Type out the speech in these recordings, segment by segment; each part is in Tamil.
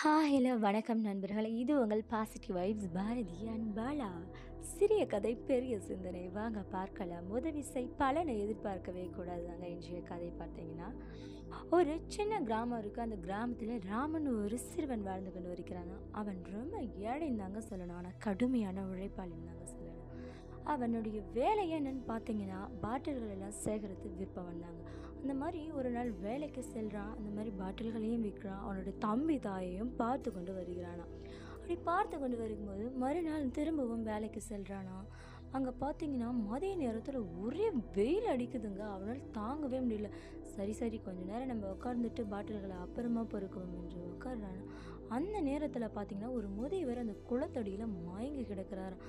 ஹா ஹலோ வணக்கம் நண்பர்களே. இது உங்கள் positive vibes Bharathi and Bala சிறிய கதை பெரிய சிந்தனை. வாங்க பார்க்கலாம். உதவி செய் பலனை எதிர்பார்க்கவே கூடாதுங்க இன்றைய கதை பார்த்தீங்கன்னா. ஒரு சின்ன கிராமம் இருக்குது அந்த கிராமத்தில் ராமன் ஒரு சிறுவன் வாழ்ந்து கொண்டு வருகிறான் அவன் ரொம்ப ஏழைன்னு தாங்க சொல்லணும். ஆனால் கடுமையான உழைப்பாளின்னு தாங்க சொல்லணும். அவனுடைய வேலை என்னன்னு பார்த்தீங்கன்னா பாட்டில்கள் எல்லாம் சேகரித்து விற்பவன் தாங்க அந்த மாதிரி ஒரு நாள் வேலைக்கு செல்கிறான் அந்த மாதிரி பாட்டில்களையும் விற்கிறான். அவனுடைய தம்பி தாயையும் பார்த்து கொண்டு வருகிறானா அப்படி பார்த்து கொண்டு வரும்போது மறுநாள் திரும்பவும் வேலைக்கு செல்கிறானா அங்கே பார்த்தீங்கன்னா மதிய நேரத்தில் ஒரே வெயில் அடிக்குதுங்க. அவனால் தாங்கவே முடியல. சரி சரி கொஞ்ச நேரம் நம்ம உட்கார்ந்துட்டு பாட்டில்களை அப்புறமா பொறுக்குவோம் என்று உட்கார்றானா. அந்த நேரத்தில் பார்த்தீங்கன்னா ஒரு முதியவர் அந்த குளத்தடியில் மயங்கி கிடக்கிறாராம்.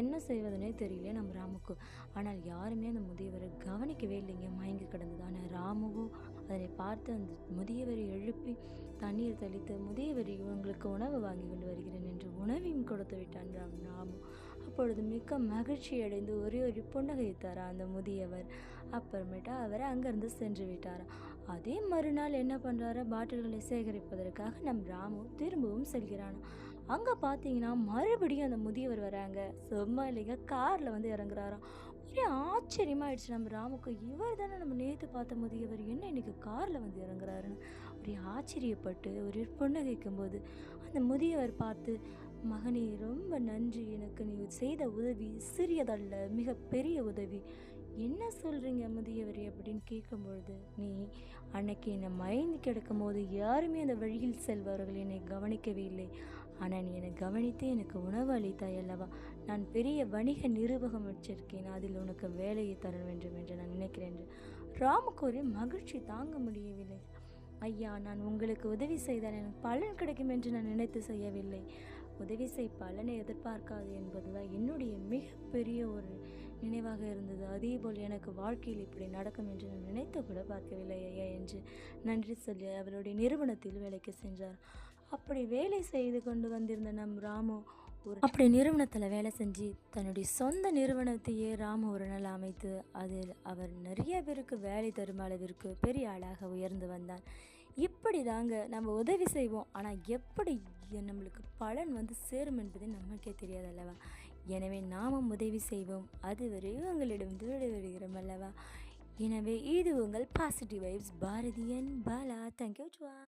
என்ன செய்வதுனே தெரியல நம்ம ராமுக்கு. ஆனால் யாருமே அந்த முதியவரை கவனிக்கவே இல்லைங்க. மயங்கி கிடந்தது ஆனால் அதனை பார்த்து அந்த முதியவரை எழுப்பி தண்ணீர் தெளித்து முதியவரை இவங்களுக்கு உணவு வாங்கி கொண்டு வருகிறேன் என்று உணவையும் கொடுத்து விட்டான் ராம் ராமு. அப்பொழுது மிக்க மகிழ்ச்சி அடைந்து ஒரே ஒரு புன்னகைத்தாரா அந்த முதியவர். அப்புறமேட்டா அவர் அங்கேருந்து சென்று விட்டார். அதே மறுநாள் என்ன பண்ணுறாரு பாட்டில்களை சேகரிப்பதற்காக நம் ராமு திரும்பவும் செல்கிறானா. அங்கே பார்த்தீங்கன்னா மறுபடியும் அந்த முதியவர் வராங்க. செம்ம இல்லைங்க காரில் வந்து இறங்குறாராம் ஒரே ஆச்சரியமாயிடுச்சு. நம்ம ராமுக்கு இவர் தானே நம்ம நேற்று பார்த்த முதியவர். என்ன இன்னைக்கு காரில் வந்து இறங்குறாருன்னு. ஒரே ஆச்சரியப்பட்டு ஒரு புன்னகைக்கும் போது அந்த முதியவர் பார்த்து மகனே ரொம்ப நன்றி. எனக்கு நீ செய்த உதவி சிறியதல்ல மிக பெரிய உதவி. என்ன சொல்கிறீங்க முதியவர் அப்படின்னு கேட்கும்பொழுது நீ அன்னைக்கு என்னை மயங்கி கிடக்கும் போது யாருமே அந்த வழியில் செல்பவர்கள் என்னை கவனிக்கவே இல்லை. ஆனால் நீ என்னை கவனித்து எனக்கு உணவு அளித்தாய் அல்லவா? நான் பெரிய வணிக நிரூபகம் வச்சிருக்கேன். அதில் உனக்கு வேலையை தர வேண்டும் என்று நான் நினைக்கிறேன் என்று. ராமுக்கு ஒரு மகிழ்ச்சி தாங்க முடியவில்லை. ஐயா நான் உங்களுக்கு உதவி செய்தால் எனக்கு பலன் கிடைக்கும் என்று நான் நினைத்து செய்யவில்லை. உதவி செய் பலனை எதிர்பார்க்காது என்பதுதான் என்னுடைய மிகப்பெரிய ஒரு நினைவாக இருந்தது. அதேபோல் எனக்கு வாழ்க்கையில் இப்படி நடக்கும் என்று நான் நினைத்து கூட பார்க்கவில்லை ஐயா என்று நன்றி சொல்லி அவருடைய நிறுவனத்தில் வேலைக்கு சென்றார். அப்படி வேலை செய்து கொண்டு வந்திருந்த நம் ராமு ஒரு அப்படி நிறுவனத்தில் வேலை செஞ்சு தன்னுடைய சொந்த நிறுவனத்தையே ராமு ஒரு நாள் அமைத்து அதில் அவர் நிறைய பேருக்கு வேலை தரும் அளவிற்கு பெரிய ஆளாக உயர்ந்து வந்தார் இப்படி தாங்க நம்ம உதவி செய்வோம். ஆனால் எப்படி நம்மளுக்கு பலன் வந்து சேரும் என்பது நமக்கே தெரியாது அல்லவா? எனவே நாமும் உதவி செய்வோம். அதுவரை உங்களிடம் விடைபெறுகிறோம் அல்லவா? எனவே இது உங்கள் பாசிட்டிவ் வைப்ஸ் பாரதியன் பாலா. தேங்க்யூ ஜுவா